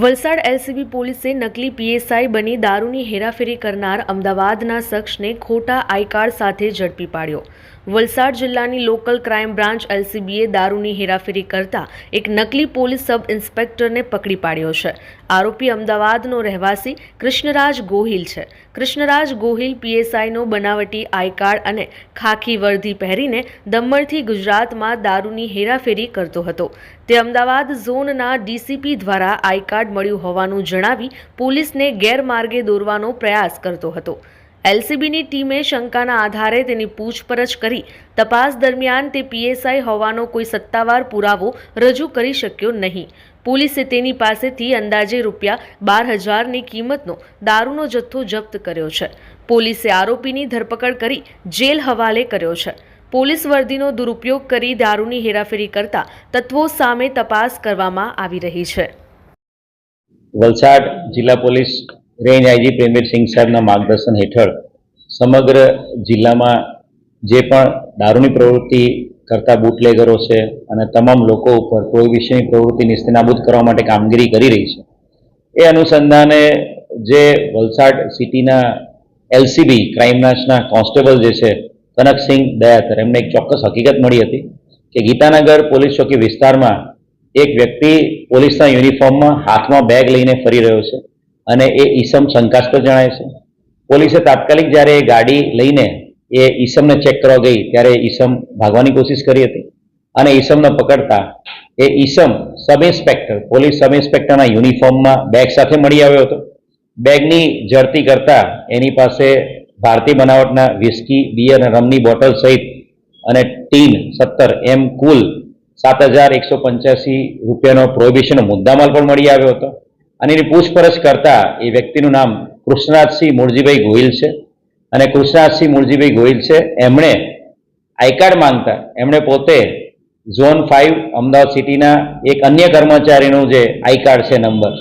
Valsad LCB પોલીસે નકલી PSI બની દારૂની હેરાફેરી કરનાર અમદાવાદના શખ્સને ખોટા આઈ સાથે ઝડપી પાડ્યો. વલસાડ જિલ્લાની લોકલ ક્રાઇમ બ્રાન્ચ એલસીબીએ દારૂની હેરાફેરી કરતા એક નકલી પોલીસ સબ ઇન્સ્પેક્ટરને પકડી પાડ્યો છે. આરોપી અમદાવાદનો રહેવાસી કૃષ્ણરાજ ગોહિલ છે. કૃષ્ણરાજ ગોહિલ પીએસઆઈનો બનાવટી આઈ કાર્ડ અને ખાખી વર્ધી પહેરીને દમણથી ગુજરાતમાં દારૂની હેરાફેરી કરતો હતો. તે અમદાવાદ ઝોનના ડીસીપી દ્વારા આઈ કાર્ડ મળ્યું હોવાનું જણાવી પોલીસને ગેરમાર્ગે દોરવાનો પ્રયાસ કરતો હતો. એલસીબીની ટીમે શંકાના આધારે તેની પૂછપરછ કરી. તપાસ દરમિયાન તે પીએસઆઈ હોવાનો કોઈ સત્તાવાર પુરાવો રજૂ કરી શક્યો નહીં. પોલીસે તેની પાસેથી અંદાજે રૂપિયા બાર હજારની કિંમતનો દારૂનો જથ્થો જપ્ત કર્યો છે. પોલીસે આરોપીની ધરપકડ કરી જેલ હવાલે કર્યો છે. પોલીસ વર્દીનો દુરુપયોગ કરી દારૂની હેરાફેરી કરતા તત્વો સામે તપાસ કરવામાં આવી રહી છે. વલસાડ જિલ્લા પોલીસ રેન્જ આઈજી પ્રેમવીરસિંહ સાહેબના માર્ગદર્શન હેઠળ સમગ્ર જિલ્લામાં જે પણ દારૂની પ્રવૃત્તિ કરતા બુટલેગરો છે અને તમામ લોકો ઉપર પ્રોહિબિશનની પ્રવૃત્તિ નિસ્તનાબૂદ કરવા માટે કામગીરી કરી રહી છે. એ અનુસંધાને જે વલસાડ સિટીના એલસીબી ક્રાઇમ બ્રાન્ચના કોન્સ્ટેબલ જે છે કનકસિંહ દયાતર એમને એક ચોક્કસ હકીકત મળી હતી કે ગીતાનગર પોલીસ ચોકી વિસ્તારમાં એક વ્યક્તિ પોલીસના યુનિફોર્મમાં હાથમાં બેગ લઈને ફરી રહ્યો છે. અને એ ઈસમ શંકાસ્પદ જણાય છે. પોલીસે તાત્કાલિક જ્યારે એ ગાડી લઈને એ ઈસમને ચેક કરવા ગઈ, ત્યારે ઈસમ ભાગવાની કોશિશ કરી હતી. અને ઈસમને પકડતા એ ઈસમ સબ ઇન્સ્પેક્ટર, પોલીસ સબ ઇન્સ્પેક્ટરના યુનિફોર્મમાં બેગ સાથે મળી આવ્યો હતો. બેગની ઝડપી કરતા એની પાસે ભારતીય બનાવટના વિસ્કી બિયર અને રમની બોટલ સહિત અને ટીન સત્તર એમ કુલ સાત હજાર એકસો પંચ્યાસી રૂપિયાનો પ્રોહિબિશનનો મુદ્દામાલ પણ મળી આવ્યો હતો. અને એની પૂછપરછ કરતા એ વ્યક્તિનું નામ કૃષ્ણરાજસિંહ મૂળજીભાઈ ગોહિલ છે. અને કૃષ્ણરાજસિંહ મૂળજીભાઈ ગોહિલ છે, એમણે આઈ કાર્ડ માંગતા, એમણે પોતે ઝોન ફાઇવ અમદાવાદ સિટીના એક અન્ય કર્મચારીનું જે આઈ કાર્ડ છે નંબર,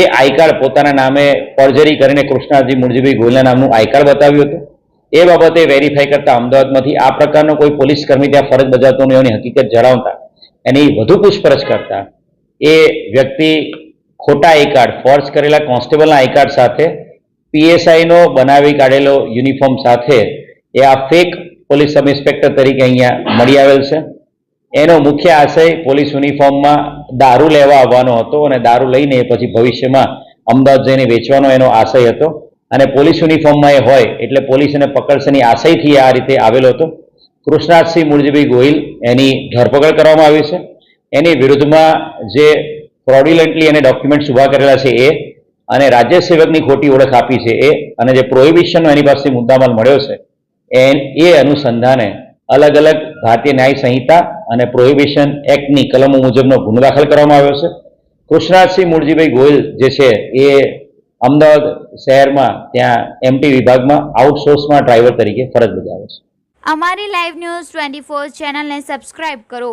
એ આઈ કાર્ડ પોતાના નામે ફોર્જરી કરીને કૃષ્ણરાજજી મૂળજીભાઈ ગોહિલના નામનું આઈ કાર્ડ બતાવ્યું હતું. એ બાબતે વેરીફાઈ કરતા અમદાવાદમાંથી આ પ્રકારનો કોઈ પોલીસ કર્મી ત્યાં ફરજ બજાવતો નહીં, એની હકીકત જણાવતા, એની વધુ પૂછપરછ કરતા, એ વ્યક્તિ ખોટા આઈ કાર્ડ ફોર્જ કરેલા કોન્સ્ટેબલના આઈ કાર્ડ સાથે પીએસઆઈનો બનાવી કાઢેલો યુનિફોર્મ સાથે એ આ ફેક પોલીસ સબ ઇન્સ્પેક્ટર તરીકે અહીંયા મળી આવેલ છે. એનો મુખ્ય આશય પોલીસ યુનિફોર્મમાં દારૂ લેવા આવવાનો હતો અને દારૂ લઈને પછી ભવિષ્યમાં અમદાવાદ જઈને વેચવાનો એનો આશય હતો. અને પોલીસ યુનિફોર્મમાં એ હોય એટલે પોલીસ એને પકડશેની આશયથી આ રીતે આવેલો હતો. કૃષ્ણાથસિંહ મૂળજીભાઈ ગોહિલ એની ધરપકડ કરવામાં આવી છે. એની વિરુદ્ધમાં જે ફ્રોડ્યુલન્ટલી એને ડોક્યુમેન્ટ્સ ઊભા કરેલા છે એ, અને રાજ્ય સેવકની ખોટી ઓળખ આપી છે એ, અને જે પ્રોહિબિશનનો એની પાસે મુદ્દામાલ મળ્યો છે, એન એ અનુસંધાને અલગ અલગ ભારતીય ન્યાય સંહિતા અને પ્રોહિબિશન એક્ટની કલમો મુજબનો ગુનો દાખલ કરવામાં આવ્યો છે. કૃષ્ણરાજસિંહ મૂળજીભાઈ ગોયલ જે છે એ અમદાવાદ શહેરમાં ત્યાં એમટી વિભાગમાં આઉટસોર્સમાં ડ્રાઈવર તરીકે ફરજ બજાવે છે. અમારી લાઈવ ન્યૂઝ ટ્વેન્ટી ફોર ચેનલને સબસ્ક્રાઇબ કરો.